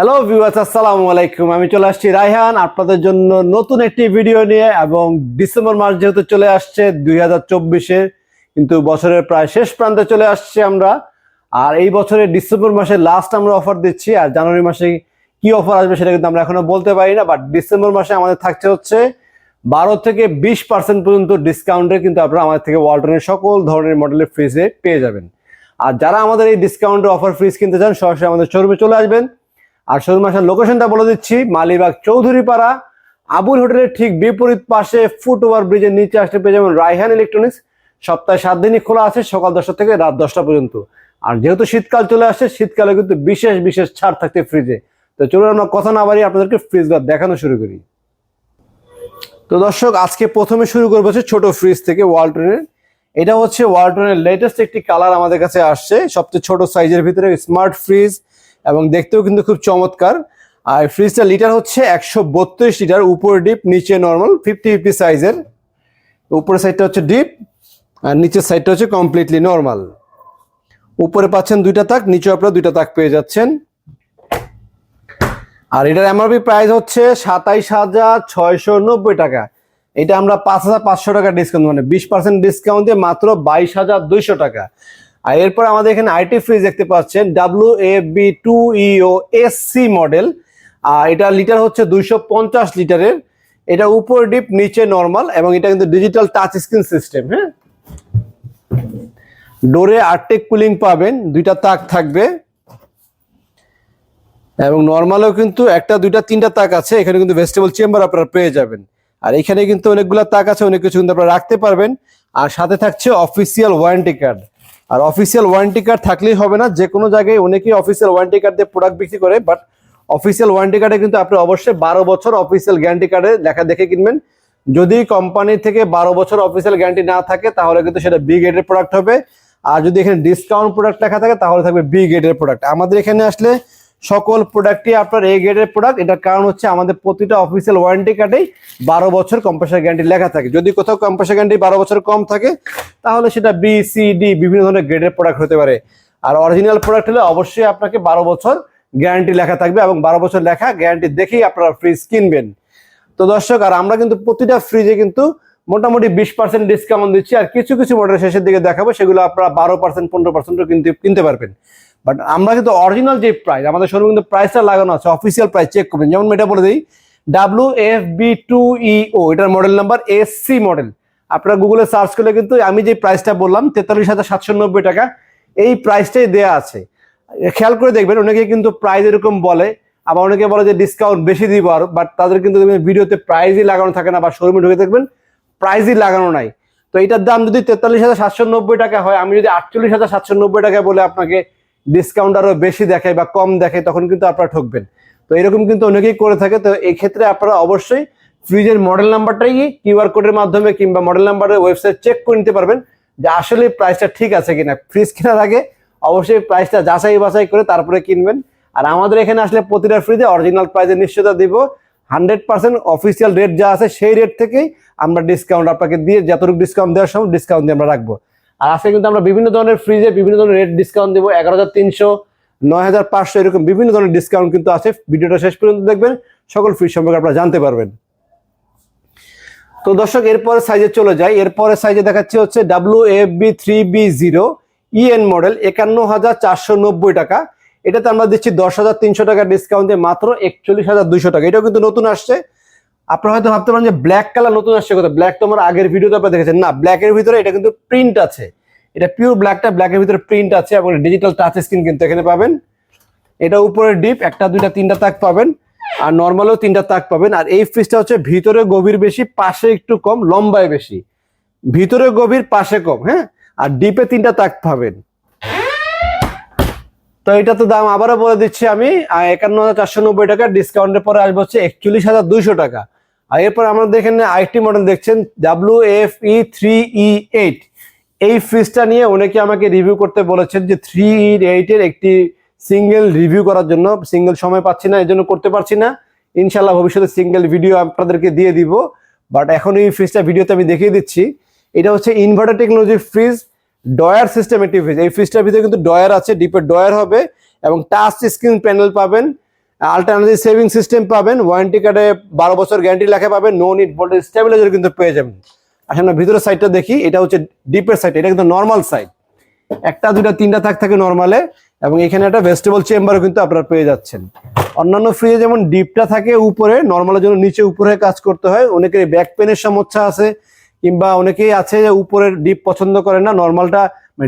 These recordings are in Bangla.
হ্যালো ভিউয়ার্স আসসালামু আলাইকুম আমি চলে আসছি রায়হান, আপনাদের জন্য নতুন একটি ভিডিও নিয়ে এবং ডিসেম্বর মাস যেহেতু চলে আসছে দুই হাজার চব্বিশে, কিন্তু বছরের প্রায় শেষ প্রান্তে চলে আসছে আমরা। আর এই বছরের ডিসেম্বর মাসে লাস্ট আমরা অফার দিচ্ছি, আর জানুয়ারি মাসে কি অফার আসবে সেটা কিন্তু আমরা এখনও বলতে পারি না বাট ডিসেম্বর মাসে আমাদের থাকছে হচ্ছে বারো থেকে বিশ পার্সেন্ট পর্যন্ত ডিসকাউন্টে কিন্তু আপনারা আমাদের থেকে ওয়ালটনের সকল ধরনের মডেলের ফ্রিজে পেয়ে যাবেন। আর যারা আমাদের এই ডিসকাউন্টের অফার ফ্রিজ কিনতে চান, সরাসরি আমাদের শোরুমে চলে আসবেন। আর শোরুম আসার লোকেশনটা বলে দিচ্ছি, মালিবাগ চৌধুরীপাড়া, আবুল হোটেলের ঠিক বিপরীত পাশে ফুট ওভার ব্রিজের নিচে আসতে পেয়ে যাবেন রায়হান ইলেকট্রনিক্স। সপ্তাহে সাত দিনই খোলা আছে, সকাল দশটা থেকে রাত দশটা পর্যন্ত। আর যেহেতু শীতকাল চলে আসছে, শীতকালে কিন্তু বিশেষ বিশেষ ছাড় থাকছে ফ্রিজে তো চলুন আমরা কথা না বাড়িয়ে আপনাদেরকে ফ্রিজগুলো দেখানো শুরু করি। তো দর্শক, আজকে প্রথমে শুরু করব হচ্ছে ছোট ফ্রিজ থেকে ওয়ালটনের এটা হচ্ছে ওয়ালটনের লেটেস্ট একটি কালার আমাদের কাছে আসছে, সবচেয়ে ছোট সাইজের ভিতরে স্মার্ট ফ্রিজ এবং দেখতেও কিন্তু খুব চমৎকার। আর ফ্রিজটা লিটার হচ্ছে একশো বত্রিশ লিটার, উপর ডিপ, নিচে নর্মাল ফিফটি ফিফটি সাইজের উপরের সাইডটা হচ্ছে ডিপ, আর নিচের সাইডটা হচ্ছে কমপ্লিটলি নর্মাল উপরে পাচ্ছেন দুইটা তাক নিচে আপনারা দুইটা তাক পেয়ে যাচ্ছেন। আর এটার এমআরপি প্রাইস হচ্ছে সাতাইশ হাজার ছয়শো নব্বই টাকা। এটা আমরা পাঁচ হাজার পাঁচশো টাকা ডিসকাউন্ট মানে বিশ পার্সেন্ট ডিসকাউন্ট দিয়ে মাত্র বাইশ হাজার দুইশো টাকা। আর এরপর আমাদের এখানে আইটি ফ্রিজ দেখতে পাচ্ছেন W A B two EO S C model আর এটা লিটার হচ্ছে দুইশো পঞ্চাশ লিটারের এটা উপর ডিপ নিচে নর্মাল এবং এটা কিন্তু ডিজিটাল টাচ স্ক্রিন সিস্টেম হ্যাঁ? ডোরে আর্টেক কুলিং পাবেন, দুইটা তাক থাকবে। এবং নর্মালও কিন্তু একটা, দুইটা, তিনটা তাক আছে, এখানে কিন্তু ভেজিটেবল চেম্বার আপনারা পেয়ে যাবেন। আর এখানে কিন্তু অনেকগুলো তাক আছে, অনেক কিছু কিন্তু আপনারা রাখতে পারবেন। আর সাথে থাকছে অফিসিয়াল ওয়ারেন্টি কার্ড আর অফিসিয়াল ওয়ারেন্টি কার্ড থাকলেই হবে না, যে কোনো জায়গায় অনেকেই অফিসিয়াল ওয়ারেন্টি কার্ড দিয়ে প্রোডাক্ট বিক্রি করে বাট অফিসিয়াল ওয়ারেন্টি কার্ডে কিন্তু আপনি অবশ্যই বারো বছর অফিসিয়াল গ্যারান্টি কার্ডে লেখা দেখে কিনবেন। যদি কোম্পানি থেকে বারো বছর অফিসিয়াল গ্যারান্টি না থাকে, তাহলে কিন্তু সেটা বি গ্রেডের প্রোডাক্ট হবে। আর যদি এখানে ডিসকাউন্ট প্রোডাক্ট লেখা থাকে, তাহলে থাকবে বি গ্রেডের প্রোডাক্ট আমাদের এখানে আসলে সকল প্রোডাক্টই আপনার এ গ্রেডের প্রোডাক্ট এটার কারণ হচ্ছে আমাদের প্রতিটা অফিসিয়াল ওয়ারেন্টি কার্ডেই বারো বছর কম্প্রেসার গ্যারান্টি লেখা থাকে। যদি কোথাও কম্প্রেসার গ্যারান্টি বারো বছর কম থাকে, তাহলে সেটা বি সি ডি বিভিন্ন ধরনের গ্রেডের প্রোডাক্ট হতে পারে। আর অরিজিনাল প্রোডাক্ট হলে অবশ্যই আপনাকে বারো বছর গ্যারান্টি লেখা থাকবে এবং বারো বছর লেখা গ্যারান্টি দেখেই আপনারা ফ্রিজ কিনবেন। তো দর্শক, আর আমরা কিন্তু প্রতিটা ফ্রিজে কিন্তু মোটামুটি বিশ পার্সেন্ট ডিসকাউন্ট দিচ্ছি। আর কিছু কিছু মডেল শেষের দিকে দেখাবো, সেগুলো আপনারা বারো পার্সেন্ট পনেরো পার্সেন্টও কিন্তু কিনতে পারবেন। বাট আমরা কিন্তু অরিজিনাল যে প্রাইস আমাদের শোরুমে কিন্তু প্রাইসটা লাগানো আছে অফিসিয়াল প্রাইস চেক করবেন। যেমন এটা বলে দিই ডাব্লিউ এফ বি টু ইও এটার model number S C model আপনারা গুগলে সার্চ করলে কিন্তু আমি যে প্রাইসটা বললাম, তেতাল্লিশ হাজার সাতশো নব্বই টাকা, এই প্রাইসটাই দেয়া আছে। খেয়াল করে দেখবেন, অনেকে কিন্তু প্রাইস এরকম বলে, আবার অনেকে বলে যে ডিসকাউন্ট বেশি দিব আর বাট তাদের কিন্তু ভিডিওতে প্রাইজই লাগানো থাকে না, বা শোরুমে ঢুকে দেখবেন প্রাইজই লাগানো নাই। তো এটার দাম যদি তেতাল্লিশ হাজার সাতশো নব্বই টাকা হয়, আমি যদি আটচল্লিশ হাজার সাতশো নব্বই টাকা বলে আপনাকে ডিসকাউন্ট আরও বেশি দেখায় বা কম দেখায়, তখন কিন্তু আপনারা ঠকবেন। তো এরকম কিন্তু অনেকেই করে থাকে, তো এই ক্ষেত্রে আপনারা অবশ্যই ফ্রিজের মডেল নাম্বারটাই কিউআর কোডের মাধ্যমে কিংবা মডেল নাম্বারের ওয়েবসাইট চেক করে নিতে পারবেন যে আসলে প্রাইসটা ঠিক আছে কিনা। ফ্রিজ কেনার আগে অবশ্যই প্রাইসটা যাচাই বাছাই করে তারপরে কিনবেন। আর আমাদের এখানে আসলে প্রতিটা ফ্রিজে অরিজিনাল প্রাইসের নিশ্চয়তা দিব। হান্ড্রেড পার্সেন্ট অফিসিয়াল রেট যা আছে সেই রেট থেকেই আমরা ডিসকাউন্ট আপনাকে দিয়ে, যতটুকু ডিসকাউন্ট দেওয়ার সময় ডিসকাউন্ট দিয়ে আমরা রাখব। আর আজকে কিন্তু আমরা বিভিন্ন ধরনের ফ্রিজে বিভিন্ন ধরনের রেট ডিসকাউন্ট দেবো, এগারো হাজার তিনশো, নয় হাজার পাঁচশো, এরকম বিভিন্ন ধরনের ডিসকাউন্ট কিন্তু আছে। ভিডিওটা শেষ পর্যন্ত দেখবেন, সকল ফ্রিজ সম্পর্কে আপনারা জানতে পারবেন। তো দর্শক, এরপরে সাইজে চলে যাই। এরপরে সাইজে দেখাচ্ছি হচ্ছে W F B three B zero EN model একান্ন হাজার চারশো নব্বই টাকা। এটাতে আমরা দিচ্ছি দশ হাজার তিনশো টাকা ডিসকাউন্ট দিয়ে মাত্র একচল্লিশ হাজার দুইশো টাকা। এটাও কিন্তু নতুন আসছে। আপনারা হয়তো ভাবতে পারেন যে ব্ল্যাক কালার নতুন আসছে কথা ব্ল্যাক তো আমার আগের ভিডিওতে আপনারা দেখেছেন। না ব্ল্যাকের ভিতরে এটা কিন্তু প্রিন্ট আছে। এটা পিওর ব্ল্যাকটা ব্ল্যাকের ভিতরে প্রিন্ট আছে এবং ডিজিটাল টাচ স্ক্রিন কিন্তু এখানে পাবেন। এটা উপরে ডিপ একটা, দুইটা, তিনটা তাক পাবেন। আর নর্মালও তিনটা তাক পাবেন। আর এই ফ্রিজটা হচ্ছে ভিতরে গভীর বেশি, পাশে একটু কম, লম্বায় বেশি। ভিতরে গভীর, পাশে কম হ্যাঁ? আর ডিপে তিনটা তাক পাবেন। তো এটা তো দাম আবারও বলে দিচ্ছি আমি একান্ন হাজার চারশো নব্বই টাকা ডিসকাউন্টের পরে আসবে হচ্ছে একচল্লিশ হাজার দুইশো টাকা। আর এরপর আমাদের এখানে আরেকটি মডেল দেখছেন W F E three E eight এই ফ্রিজটা নিয়ে অনেকে আমাকে রিভিউ করতে বলেছেন যে থ্রি ই এইটের একটি সিঙ্গেল রিভিউ করার জন্য সিঙ্গেল সময় পাচ্ছি না এই জন্য করতে পারছি না। ইনশাল্লাহ ভবিষ্যতে সিঙ্গেল ভিডিও আপনাদেরকে দিয়ে দিব। বাট এখন এই ফ্রিজটা ভিডিওতে আমি দেখিয়ে দিচ্ছি। এটা হচ্ছে ইনভার্টার টেকনোলজির ফ্রিজ ডয়ার সিস্টেম একটি ফ্রিজ এই ফ্রিজটার ভিতরে কিন্তু ডয়ার আছে ডিপের ডয়ার হবে এবং টাচ স্ক্রিন প্যানেল পাবেন। আলটারনেটিভ সেভিং সিস্টেম পাবেন ওয়ারেন্টি কার্ডে বারো বছর গ্যারান্টি লেখা পাবেন নো নিট ভোল্টেজ স্টেবিলাইজার কিন্তু পেয়ে যাবেন। আসলে আমরা ভিতরের সাইডটা দেখি, এটা হচ্ছে ডিপের সাইড এটা কিন্তু নর্মাল সাইড একটা, দুইটা, তিনটা থাক থাকে নর্মালে এবং এখানে একটা ভেজিটেবল চেম্বারও কিন্তু আপনারা পেয়ে যাচ্ছেন। অন্যান্য ফ্রিজে যেমন ডিপটা থাকে উপরে নর্মালের জন্য নিচে উপরে কাজ করতে হয়, অনেকের ব্যাক পেনের সমস্যা আছে, কিংবা অনেকেই আছে যে উপরের ডিপ পছন্দ করেন না নর্মালটা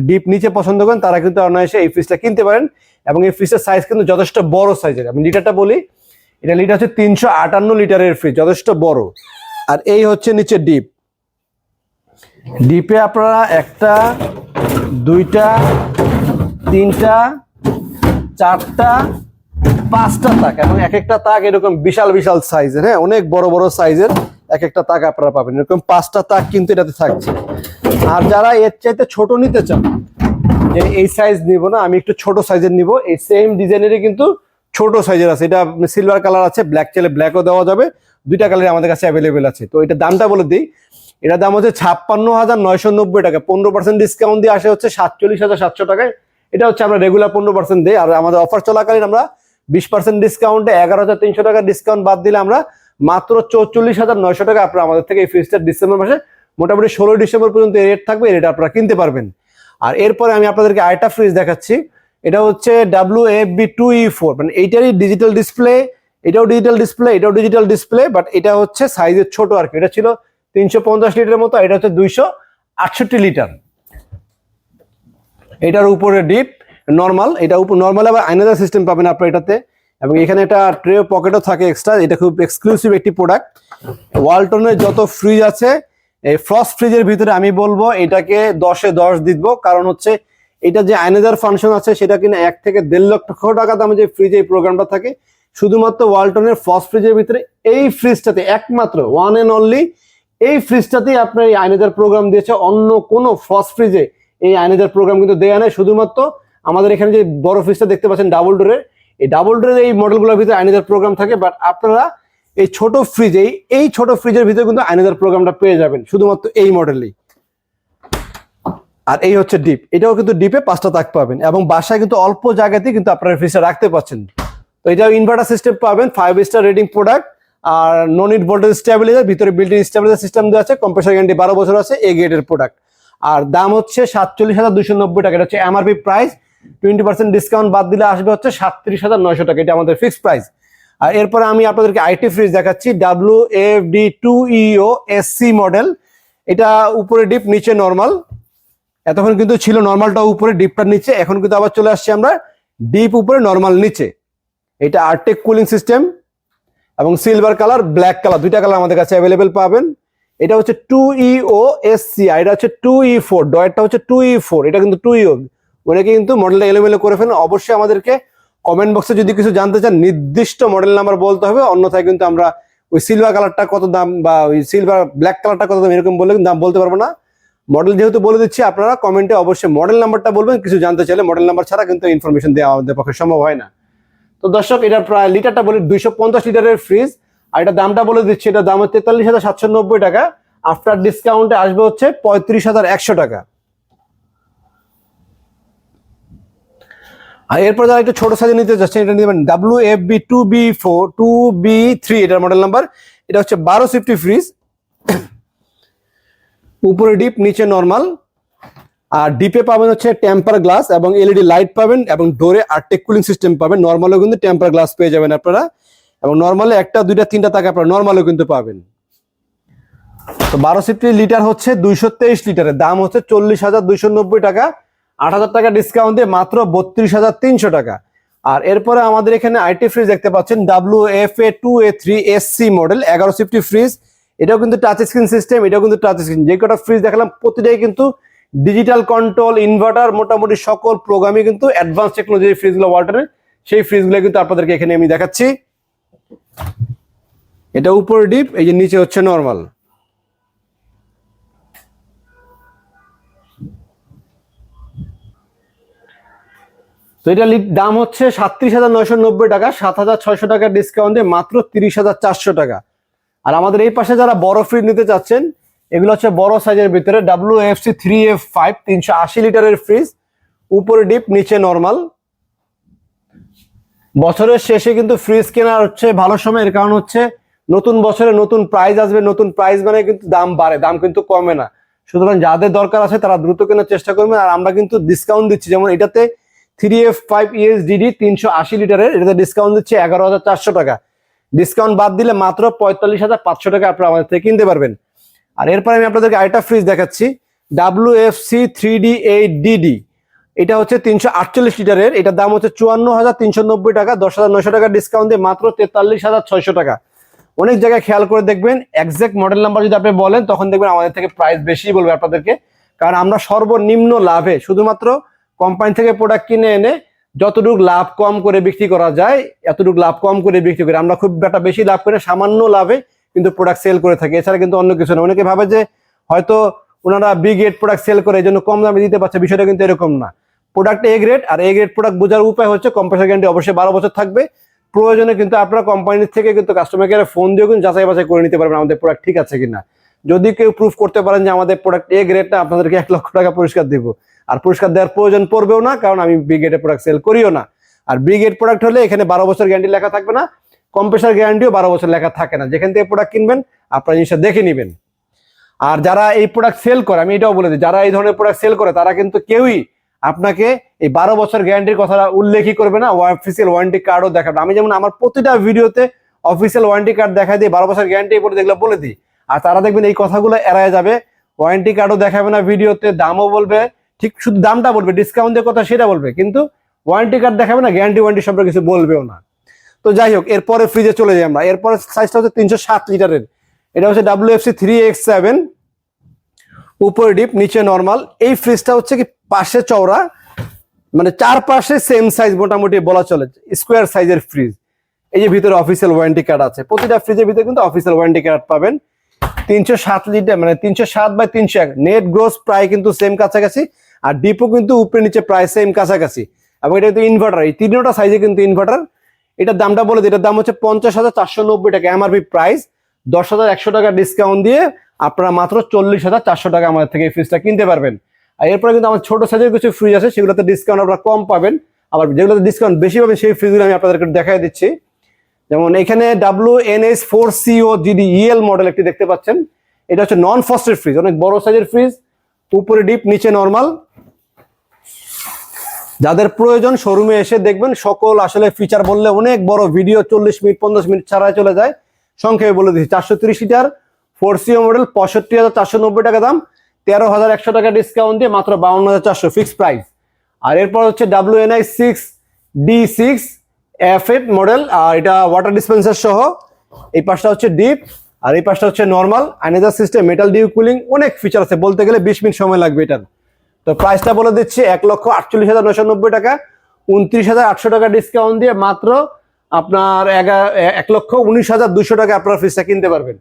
ডিপ নিচে পছন্দ করেন, তারা কিন্তু অনায়াসে এই ফ্রিজটা কিনতে পারেন। এবং এই ফ্রিজের সাইজ কিন্তু যথেষ্ট বড় সাইজের আমি লিটারটা বলি, এটা লিটার হচ্ছে তিনশো আটান্ন লিটারের ফ্রিজ যথেষ্ট বড়। আর এই হচ্ছে নিচে ডিপ ডিপে আপনারা একটা, দুইটা, তিনটা, চারটা, পাঁচটা তাক এবং এক একটা তাক এরকম বিশাল বিশাল সাইজের হ্যাঁ? অনেক বড় বড় সাইজের এক একটা তাক আপনারা পাবেন। এরকম পাঁচটা তাক কিন্তু এটাতে থাকছে। আর যারা এর চাইতে ছোট নিতে চান, যে এই সাইজ নিব না, আমি একটু ছোট সাইজের নিব, এই সেম ডিজাইনেরই কিন্তু ছোট সাইজের আছে। এটা সিলভার কালার আছে ব্ল্যাক চাইলে ব্ল্যাকও দেওয়া যাবে, দুইটা কালার আমাদের কাছে অ্যাভেলেবেল আছে। তো এটা দামটা বলে দিই, এটা দাম হচ্ছে ছাপ্পান্ন হাজার নয়শো নব্বই টাকা। পনেরো পার্সেন্ট ডিসকাউন্ট দিয়ে আসে হচ্ছে সাতচল্লিশ হাজার সাতশো টাকায়। এটা হচ্ছে আমরা রেগুলার পনেরো পার্সেন্ট দিই, আর আমাদের অফার চলাকালীন আমরা বিশ পার্সেন্ট ডিসকাউন্টে এগারো হাজার তিনশো টাকা ডিসকাউন্ট বাদ দিলে আমরা মাত্র চৌচল্লিশ হাজার নয়শো টাকা আপনারা আমাদের থেকে এই ফ্রিজটা ডিসেম্বর মাসে মোটামুটি ষোলোই ডিসেম্বর পর্যন্ত এই রেট থাকবে, এই রেট আপনারা কিনতে পারবেন। আর এরপরে আমি আপনাদেরকে আরেকটা ফ্রিজ দেখাচ্ছি। এটা হচ্ছে W F B two E four মানে এইটারই ডিজিটাল ডিসপ্লে এটাও ডিজিটাল ডিসপ্লে এটাও ডিজিটাল ডিসপ্লে বাট এটা হচ্ছে সাইজের ছোট আর কি। এটা ছিল তিনশো পঞ্চাশ লিটারের মতো এটা হচ্ছে দুইশো আটষট্টি লিটার। এটার উপরে ডিপ নর্মাল এটা উপর নর্মাল আবার আইনাদার সিস্টেম পাবেন আপনার এটাতে। এবং এখানে একটা ট্রে পকেটও থাকে এক্সট্রা এটা খুব এক্সক্লুসিভ একটি প্রোডাক্ট ওয়ালটনের যত ফ্রিজ আছে এই ফ্রস্ট ফ্রিজের ভিতরে আমি বলব, এটাকে দশে দশ দিব। কারণ হচ্ছে, এটা যে আইনাদার ফাংশন আছে, সেটা কিনা এক থেকে দেড় লক্ষ টাকা দামে যে ফ্রিজে এই প্রোগ্রামটা থাকে, শুধুমাত্র ওয়ালটনের ফ্রস্ট ফ্রিজের ভিতরে এই ফ্রিজটাতে একমাত্র ওয়ান এন্ড অনলি এই ফ্রিজটাতেই আপনার এই আইনেজার প্রোগ্রাম দিয়েছে। অন্য কোনো ফ্রস্ট ফ্রিজে এই আইনেজার প্রোগ্রাম কিন্তু দেয়া নেই। শুধুমাত্র আমাদের এখানে যে বড় ফ্রিজটা দেখতে পাচ্ছেন ডাবল ডোরের এই ডাবল ডোরের এই মডেলগুলোর ভিতরে আইনেজার প্রোগ্রাম থাকে। বাট আপনারা এই ছোট ফ্রিজে এই ছোট ফ্রিজের ভিতরে কিন্তু আইনেজার প্রোগ্রামটা পেয়ে যাবেন, শুধুমাত্র এই মডেলেই আর এই হচ্ছে ডিপ এটাও কিন্তু ডিপে পাঁচটা তাক পাবেন, এবং বাসায় কিন্তু অল্প জায়গাতে কিন্তু আপনারা ফ্রিজটা রাখতে পারছেন। তো এটাও ইনভার্টার সিস্টেম পাবেন ফাইভ স্টার রেটিং প্রোডাক্ট আর নন ইট ভোল্টেজ স্টেবিলাইজার ভিতরে বিল্ডিং স্টেবিলাইজার সিস্টেম দেওয়া আছে কম্প্রেসার গ্যারান্টি বারো বছর আছে এ গ্রেডের প্রোডাক্ট আর দাম হচ্ছে সাতচল্লিশ হাজার দুশো নব্বই টাকা, এটা হচ্ছে MRP price twenty percent discount বাদ দিলে আসবে হচ্ছে সাতত্রিশ হাজার নয়শো টাকা, এটা আমাদের ফিক্সড প্রাইস আর এরপরে আমি আপনাদেরকে আইটি ফ্রিজ দেখাচ্ছি W F D two EO SC model এটা উপরে ডিপ নিচে নর্মাল এতক্ষণ কিন্তু ছিল নর্মালটা উপরে ডিপটার নিচে। এখন কিন্তু আবার চলে আসছি আমরা ডিপ উপরে নর্মাল নিচে। এটা আর্টেক কুলিং সিস্টেম এবং সিলভার কালার ব্ল্যাক কালার দুইটা কালার আমাদের কাছে অ্যাভেলেবেল পাবেন। এটা হচ্ছে two E O S C আর এটা হচ্ছে টু ই ফোর ডয়েরটা হচ্ছে টু ই ফোর এটা কিন্তু টু ই ইও অনেকে কিন্তু মডেলটা এলোমেলো করে ফেলেন। অবশ্যই আমাদেরকে কমেন্ট বক্সে যদি কিছু জানতে চান, নির্দিষ্ট মডেল নাম্বার বলতে হবে, অন্যথায় কিন্তু আমরা ওই সিলভার কালারটা কত দাম বা ওই সিলভার ব্ল্যাক কালারটা কত দাম এরকম বলে কিন্তু দাম বলতে পারব না। মডেল যেহেতু বলে দিচ্ছি, আপনারা কমেন্টে অবশ্যই মডেল নাম্বারটা বলবেন, কিছু জানতে চাইলে মডেল নাম্বার ছাড়া কিন্তু ইনফরমেশন দেওয়া আমাদের পক্ষে সম্ভব হয় না। তো দর্শক, এটা প্রায় লিটারটা বলি দুইশো পঞ্চাশ লিটারের ফ্রিজ আর এটা দামটা বলে দিচ্ছি, এটা দাম তেতাল্লিশ হাজার সাতশো টাকা। আফটার ডিসকাউন্টে আসবে হচ্ছে পঁয়ত্রিশ হাজার একশো টাকা। আর এরপর যারা একটু ছোট সাইজে নিতে যাচ্ছেন, এটা নিতে W F B two B four two B three এটার মডেল নাম্বার এটা হচ্ছে বারো সিফটি ফ্রিজ উপরে ডিপ নিচে নর্মাল আর ডিপে পাবেন হচ্ছে টেম্পার গ্লাস এবং এলইডি লাইট পাবেন এবং ডোরে আর্টেক কুলিং সিস্টেম পাবেন। নর্মালও কিন্তু টেম্পার গ্লাস পেয়ে যাবেন আপনারা। এবং নর্মালে একটা, দুইটা, তিনটা টাকা আপনারা নর্মালও কিন্তু পাবেন। তো বারো সিফটি লিটার হচ্ছে দুইশো তেইশ লিটারের দাম হচ্ছে চল্লিশ হাজার দুইশো নব্বই টাকা। আট হাজার টাকা ডিসকাউন্ট দিয়ে মাত্র বত্রিশ হাজার তিনশো টাকা। আর এরপরে আমাদের এখানে আইটি ফ্রিজ দেখতে পাচ্ছেন W F A two A three S C model এগারো সিফটি ফ্রিজ এটাও কিন্তু টাচ স্ক্রিন সিস্টেম এটাও কিন্তু টাচ স্ক্রিন যে কটা ফ্রিজ দেখালাম, প্রতিটাই কিন্তু ডিজিটাল কন্ট্রোল ইনভার্টার মোটামুটি সকল প্রোগ্রামই কিন্তু অ্যাডভান্স টেকনোলজি ফ্রিজগুলো ওয়াল্টারের সেই ফ্রিজগুলো কিন্তু আপনাদেরকে এখানে আমি দেখাচ্ছি। এটা উপরে ডিপ এই যে নিচে হচ্ছে নর্মাল তো এটা দাম হচ্ছে সাতত্রিশ হাজার নয়শো নব্বই টাকা, সাত হাজার ছয়শো টাকার ডিসকাউন্টে মাত্র তিরিশ হাজার চারশো টাকা। আর আমাদের এই পাশে যারা বড় ফ্রিজ নিতে চাচ্ছেন, এগুলো হচ্ছে বড় সাইজের ভিতরে W F C three F five তিনশো আশি লিটারের ফ্রিজ, উপরে ডিপ নিচে নর্মাল বছরের শেষে কিন্তু ফ্রিজ কেনার হচ্ছে ভালো সময়, এর কারণ হচ্ছে নতুন বছরে নতুন প্রাইস আসবে, নতুন প্রাইস মানে কিন্তু দাম বাড়ে, দাম কিন্তু কমে না। সুতরাং যাদের দরকার আছে তারা দ্রুত কেনার চেষ্টা করবেন, আর আমরা কিন্তু ডিসকাউন্ট দিচ্ছি। যেমন এটাতে থ্রি এফ ফাইভ ইএসডিডি তিনশো আশি লিটারের, এটাতে ডিসকাউন্ট দিচ্ছে এগারো হাজার চারশো টাকা। ডিসকাউন্ট বাদ দিলে মাত্র পঁয়তাল্লিশ হাজার পাঁচশো টাকা আপনারা আমাদের থেকে কিনতে পারবেন। আর এরপরে আমি আপনাদেরকে আরেকটা ফ্রিজ দেখাচ্ছি W F C three D eight DD এটা হচ্ছে তিনশো আটচল্লিশ লিটারের, এটার দাম হচ্ছে চুয়ান্ন হাজার তিনশো নব্বই টাকা, দশ হাজার নশো টাকা ডিসকাউন্ট দিয়ে মাত্র তেতাল্লিশ হাজার ছয়শো টাকা। অনেক জায়গায় খেয়াল করে দেখবেন এক্সাক্ট মডেল নাম্বার যদি আপনি বলেন, তখন দেখবেন আমাদের থেকে প্রাইস বেশি বলবে আপনাদেরকে। কারণ আমরা সর্বনিম্ন লাভে, শুধুমাত্র কোম্পানি থেকে প্রোডাক্ট কিনে এনে যতটুক লাভ কম করে বিক্রি করা যায়, এতটুকু লাভ কম করে বিক্রি করি, আমরা খুব একটা বেশি লাভ করে সামান্য লাভে কিন্তু প্রোডাক্ট সেল করে থাকি। এছাড়া কিন্তু অন্য কিছু না। অনেকে ভাবে যে হয়তো ওনারা বি গ্রেড প্রোডাক্ট সেল করে এই জন্য কম দামে দিতে পারছে, বিষয়টা কিন্তু এরকম না। প্রোডাক্ট এ গ্রেড আর এ গ্রেড প্রোডাক্ট বোঝার উপায় হচ্ছে কম্প্রেসার গ্যারান্টি অবশ্যই বারো বছর থাকবে। প্রয়োজনে কিন্তু আপনারা কোম্পানির থেকে কিন্তু কাস্টমার কেয়ারে ফোন দিয়ে কিন্তু যাচাই বাছাই করে নিতে পারবেন আমাদের প্রোডাক্ট ঠিক আছে কিনা। যদি কেউ প্রুফ করতে পারেন যে আমাদের প্রোডাক্ট এ গ্রেডটা আপনাদেরকে এক লক্ষ টাকা পুরস্কার দিব। আর পুরস্কার দেওয়ার প্রয়োজন পড়বেও না, কারণ আমি বি গ্রেডের প্রোডাক্ট সেল করিও না। আর ব্রিগেড প্রোডাক্ট হলে এখানে বারো বছর গ্যারান্টি লেখা থাকবে না কম্প্রেসার গ্যারান্টিও বারো বছর লেখা থাকে না। যেখান থেকে প্রোডাক্ট কিনবেন, আপনারা জিনিসটা দেখে নেবেন। আর যারা এই প্রোডাক্ট সেল করে, আমি এটাও বলে দিই, যারা এই ধরনের প্রোডাক্ট সেল করে, তারা কিন্তু কেউই আপনাকে এই বারো বছর গ্যারান্টির কথা উল্লেখই করবে না। অফিসিয়াল ওয়ারেন্টি কার্ডও দেখাবে আমি যেমন আমার প্রতিটা ভিডিওতে অফিসিয়াল ওয়ারেন্টি কার্ড দেখা দিই, বারো বছর গ্যারান্টি বলে দেখলে বলে দিই। আর তারা দেখবেন এই কথাগুলো এড়ায় যাবে। ওয়ারেন্টি কার্ডও দেখাবে না ভিডিওতে, দামও বলবে ঠিক শুধু দামটা বলবে ডিসকাউন্টের কথা সেটা বলবে, কিন্তু ওয়ারেন্টি কার্ড দেখাবে না গ্যারান্টি ওয়ারেন্টি সম্পর্কে কিছু বলবেও না। তো যাই হোক, এরপরে ফ্রিজে চলে যাই আমরা। এরপরে সাইজটা হচ্ছে তিনশো সাত লিটারের। এটা হচ্ছে W F C three X seven উপরে ডিপ নিচে নর্মাল এই ফ্রিজটা হচ্ছে কি পাশে চওড়া মানে চার পাশে সেম সাইজ মোটামুটি বলা চলে স্কোয়ার সাইজের ফ্রিজ এই যে ভিতরে অফিসিয়াল ওয়ারেন্টি কার্ড আছে। প্রতিটা ফ্রিজের ভিতরে কিন্তু অফিসিয়াল ওয়ারেন্টি কার্ড পাবেন। তিনশো সাত লিটার মানে তিনশো সাত বাই তিনশো এক। নেট গ্রোস প্রায় কিন্তু সেম কাছাকাছি। আর ডিপো কিন্তু উপরে নিচে প্রায় সেম কাছাকাছি। এবং এটা কিন্তু ইনভার্টার এই তিনটা সাইজে কিন্তু ইনভার্টার এটার দামটা বলে দিই, এটার দাম হচ্ছে পঞ্চাশ হাজার চারশো নব্বই টাকা। এমআরপি প্রাইস দশ হাজার একশো টাকা ডিসকাউন্ট দিয়ে আপনারা মাত্র চল্লিশ হাজার চারশো টাকা আমাদের থেকে এই ফ্রিজটা কিনতে পারবেন। আর এরপরে কিন্তু আমার ছোট সাইজের কিছু ফ্রিজ আছে সেগুলোতে ডিসকাউন্ট আপনারা কম পাবেন। আবার যেগুলোতে ডিসকাউন্ট বেশি পাবেন সেই ফ্রিজগুলো আমি আপনাদেরকে দেখাই দিচ্ছি। যেমন এখানে W N S four CO GD EL model একটি দেখতে পাচ্ছেন। এটা হচ্ছে নন ফস্টেড ফ্রিজ অনেক বড় সাইজের ফ্রিজ উপরে ডিপ নিচে নর্মাল যাদের প্রয়োজন শোরুমে এসে দেখবেন, সকল আসলে ফিচার বললে অনেক বড় ভিডিও চল্লিশ মিনিট, পঞ্চাশ মিনিট ছাড়াই চলে যায়। সংক্ষেপে বলে দিচ্ছি, চারশো তিরিশ লিটার ফোর সিও মডেল পঁয়ষট্টি হাজার চারশো নব্বই টাকা দাম, তেরো হাজার একশো টাকা ডিসকাউন্ট দিয়ে মাত্র বাউন্ন হাজার চারশো ফিক্সড প্রাইস আর এরপর হচ্ছে W N I six D six F F model আর এটা ওয়াটার ডিসপেন্সার সহ। এই পাশটা হচ্ছে ডিপ আর এই পাশটা হচ্ছে নর্মাল আইনেজার সিস্টেম মেটাল ডিউ কুলিং অনেক ফিচার আছে, বলতে গেলে বিশ মিনিট সময় লাগবে এটার। তো প্রাইসটা বলে দিচ্ছি এক লক্ষ আটচল্লিশ হাজার নশো নব্বই টাকা। উনত্রিশ হাজার আটশো টাকা ডিসকাউন্ট দিয়ে মাত্র আপনার এক লক্ষ উনিশ হাজার দুশো টাকা আপনার ফ্রিজটা কিনতে পারবেন।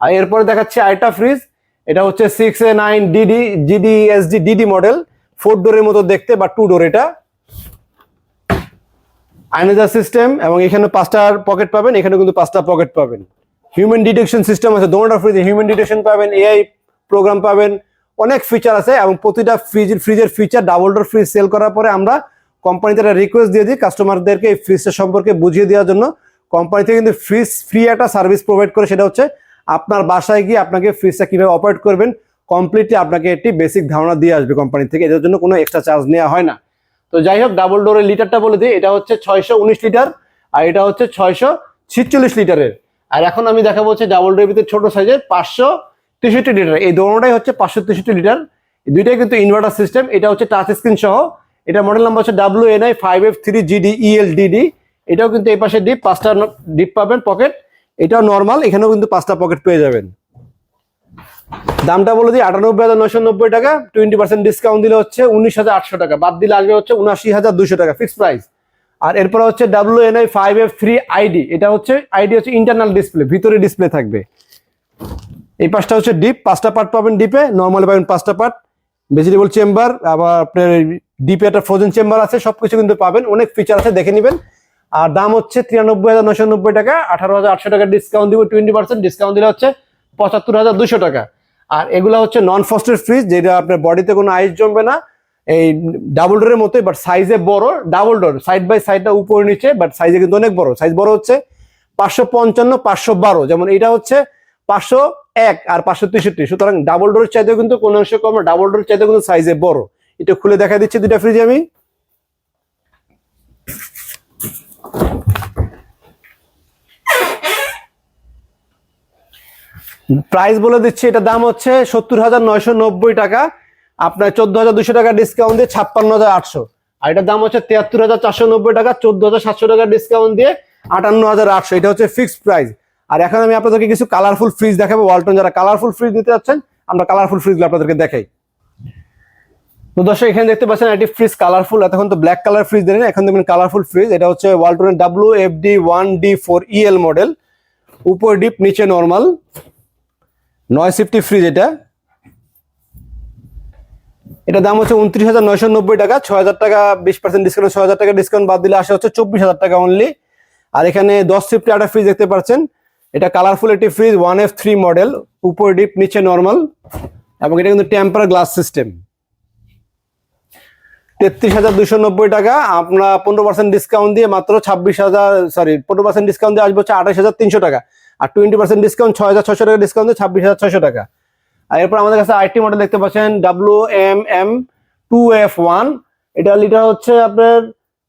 আর এরপরে দেখাচ্ছি আরেকটা ফ্রিজ এটা হচ্ছে six A nine DD GD SD DD model four ডোরের মতো দেখতে বা টু ডোর এটা। আইনেজার সিস্টেম এবং এখানে পাঁচটার পকেট পাবেন, এখানে কিন্তু পাঁচটা পকেট পাবেন। হিউম্যান ডিটেকশন সিস্টেম আছে, দোনোটা ফ্রিজে হিউম্যান ডিটেকশন পাবেন এআই প্রোগ্রাম পাবেন অনেক ফিচার আছে এবং প্রতিটা ফ্রিজ ফ্রিজের feature double door fridge sell করার পরে আমরা কোম্পানিতে একটা রিকোয়েস্ট দিয়ে দিই কাস্টমারদেরকে এই ফ্রিজটা সম্পর্কে বুঝিয়ে দেওয়ার জন্য। কোম্পানি থেকে কিন্তু ফ্রিজ ফ্রি একটা সার্ভিস প্রোভাইড করে, সেটা হচ্ছে আপনার বাসায় গিয়ে আপনাকে ফ্রিজটা কীভাবে অপারেট করবেন কমপ্লিটলি আপনাকে একটি বেসিক ধারণা দিয়ে আসবে কোম্পানি থেকে এটার জন্য কোনো এক্সট্রা চার্জ নেওয়া হয় না। তো যাই হোক ডাবল ডোরের লিটারটা বলে দিই, এটা হচ্ছে ছয়শো উনিশ লিটার আর এটা হচ্ছে ছয়শো ছিচল্লিশ লিটারের আর এখন আমি দেখাবো হচ্ছে ডাবল ডোরের ভিতরে ছোট সাইজের পাঁচশো তেষট্টি লিটার। এই দোনোটাই হচ্ছে পাঁচশো তেষট্টি লিটার। দুইটাই কিন্তু ইনভার্টার সিস্টেম এটা হচ্ছে টাচ স্ক্রিন সহ। এটা মডেল নাম্বার হচ্ছে W N I five F three GD EL DD এটাও কিন্তু এই পাশে ডিপ পাঁচটা ডিপ পাবেন পকেট এটাও নর্মাল এখানেও কিন্তু পাঁচটা পকেট পেয়ে যাবেন। দামটা বলে দিই, আটানব্বই হাজার নশো নব্বই টাকা। টোয়েন্টি পার্সেন্ট ডিসকাউন্ট দিলে হচ্ছে উনিশ হাজার আটশো টাকা। বাদ দিলে আসবে হচ্ছে উনাশি হাজার দুশো টাকা ফিক্সড প্রাইস আর এরপর হচ্ছে W N I five F three ID এটা হচ্ছে আইডি হচ্ছে ইন্টারনাল ডিসপ্লে ভিতরে ডিসপ্লে থাকবে। এই পাঁচটা হচ্ছে ডিপ পাঁচটা পার্ট পাবেন ডিপে নর্মালি পাবেন পাঁচটা পার্ট ভেজিটেবল চেম্বার আবার আপনার ডিপে একটা ফ্রোজেন চেম্বার আছে, সবকিছু কিন্তু পাবেন। অনেক ফিচার আছে, দেখে নেবেন। আর দাম হচ্ছে তিরানব্বই হাজার নশো নব্বই টাকা, আঠারো হাজার আটশো টাকা ডিসকাউন্ট দিব টোয়েন্টি পার্সেন্ট ডিসকাউন্ট দিলে হচ্ছে পঁচাত্তর হাজার দুশো টাকা। আর এগুলো হচ্ছে নন ফস্টেড ফ্রিজ যেটা আপনার বডিতে কোনো আইস জমবে না। এই ডাবল ডোরের মতোই বাট সাইজে বড় ডাবল ডোর সাইড বাই সাইডটা উপরে নিচে বাট সাইজে কিন্তু অনেক বড়। সাইজ বড় হচ্ছে পাঁচশো পঞ্চান্ন, পাঁচশো বারো। যেমন এটা হচ্ছে পাঁচশো এক আর পাঁচশো তেষট্টি। সুতরাং ডাবল ডোরের চাইতেও কিন্তু কোনো অংশ কম ডাবল ডোর চাইতেও কিন্তু সাইজে বড়। এটা খুলে দেখা দিচ্ছি দুটা ফ্রিজ আমি। প্রাইস বলে দিচ্ছি, এটা দাম হচ্ছে সত্তর হাজার নয়শো নব্বই টাকা। আপনার চোদ্দ হাজার দুশো টাকা ডিসকাউন্ট দিয়ে ছাপ্পান্ন হাজার আটশো। আর এটার দাম হচ্ছে তিয়াত্তর হাজার চারশো নব্বই টাকা, চোদ্দ হাজার সাতশো টাকা ডিসকাউন্ট দিয়ে আটান্ন হাজার আটশো। এটা হচ্ছে ফিক্সড প্রাইস আর এখন আমি আপনাদেরকে কিছু কালারফুল ফ্রিজ দেখাবো। ওয়ালটন যারা কালারফুল ফ্রিজ নিতে যাচ্ছেন, আমরা কালারফুল ফ্রিজগুলো আপনাদেরকে দেখাই। তো দর্শক, এখানে দেখতে পাচ্ছেন এটি ফ্রিজ কালারফুল এতক্ষণ তো ব্ল্যাক কালার ফ্রিজ দেন এখন দেখবেন কালারফুল ফ্রিজ এটা হচ্ছে ওয়ালটনের W F D one D four EL model উপর ডিপ নিচে নর্মাল নয় সিফটি ফ্রিজ এটা। এটা দাম হচ্ছে উনত্রিশ হাজার নয়শো নব্বই টাকা। ছয় হাজার টাকা, বিশ পার্সেন্ট ডিসকাউন্ট ছয় হাজার টাকা ডিসকাউন্ট বাদ দিলে আসে হচ্ছে চব্বিশ হাজার টাকা অনলি আর এখানে দশ সিফটি একটা ফ্রিজ দেখতে পাচ্ছেন। এটা কালারফুল একটি fridge one F three model উপর ডিপ নিচে নর্মাল এবং এটা কিন্তু টেম্পার গ্লাস সিস্টেম তেত্রিশ হাজার দুশো নব্বই টাকা আমরা পনেরো পার্সেন্ট ডিসকাউন্ট দিয়ে মাত্র ছাব্বিশ হাজার সরি পনেরো পার্সেন্ট ডিসকাউন্ট দিয়ে আসবে হচ্ছে আঠাশ হাজার তিনশো টাকা। আর টোয়েন্টি পার্সেন্ট ডিসকাউন্ট ছয় হাজার ছশো টাকা ডিসকাউন্ট দিয়ে ছাব্বিশ হাজার ছশো টাকা। আর এরপর আমাদের কাছে আইটি মডেল দেখতে পাচ্ছেন W M M two F one এটা লিটার হচ্ছে আপনার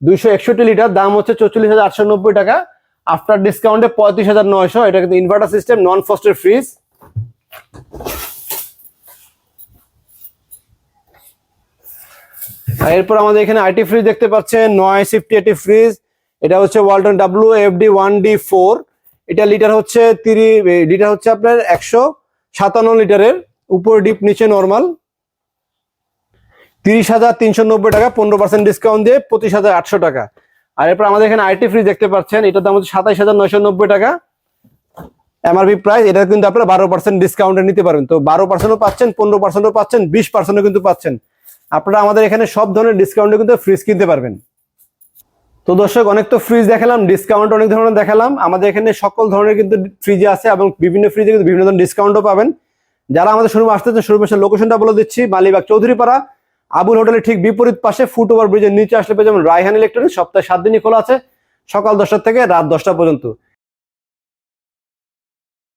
দুইশো একষট্টি লিটার দাম হচ্ছে চল্লিশ হাজার আটশো নব্বই টাকা। আফটার ডিসকাউন্টে পঁয়ত্রিশ হাজার নয়শো, এটা কিন্তু ইনভার্টার সিস্টেম নন ফস্টের ফ্রিজ এরপর আমাদের এখানে আইটি ফ্রিজ দেখতে পাচ্ছেন, নয় সিফটি একটি ফ্রিজ এটা হচ্ছে Walton W F D one D four এটা লিটার হচ্ছে তিরিশ লিটার হচ্ছে আপনার একশো সাতান্ন লিটারের, উপর ডিপ নিচে নর্মাল তিরিশ হাজার তিনশো নব্বই টাকা, পনেরো পার্সেন্ট ডিসকাউন্ট দিয়ে পঁচিশ হাজার আটশো টাকা। আর এরপর আমাদের এখানে আইটি ফ্রিজ দেখতে পাচ্ছেন। এটার দাম হচ্ছে সাতাইশ হাজার নয়শো নব্বই টাকা। এমআরপি প্রাইস এটা কিন্তু আপনারা বারো পার্সেন্ট ডিসকাউন্টে নিতে পারবেন। তো বারো পার্সেন্টও পাচ্ছেন, পনেরো পার্সেন্টও পাচ্ছেন, বিশ পার্সেন্টও কিন্তু পাচ্ছেন। আপনারা আমাদের এখানে সব ধরনের ডিসকাউন্টে কিন্তু ফ্রিজ কিনতে পারবেন। তো দর্শক, অনেক তো ফ্রিজ দেখালাম ডিসকাউন্ট অনেক ধরনের দেখালাম। আমাদের এখানে সকল ধরনের কিন্তু ফ্রিজে আছে এবং বিভিন্ন ফ্রিজে কিন্তু বিভিন্ন ধরনের ডিসকাউন্টও পাবেন। যারা আমাদের শোরুমে আসতে চান শোরুমের লোকেশনটা বলে দিচ্ছি, মালিবাগ চৌধুরীপাড়া। আবুল হোটেলের ঠিক বিপরীত পাশে ফুট ওভার ব্রিজের নিচে আসলে পেয়ে যাবেন রায়হান ইলেকট্রনিক্স। সপ্তাহে সাত দিনই খোলা আছে। সকাল দশটা থেকে রাত দশটা পর্যন্ত।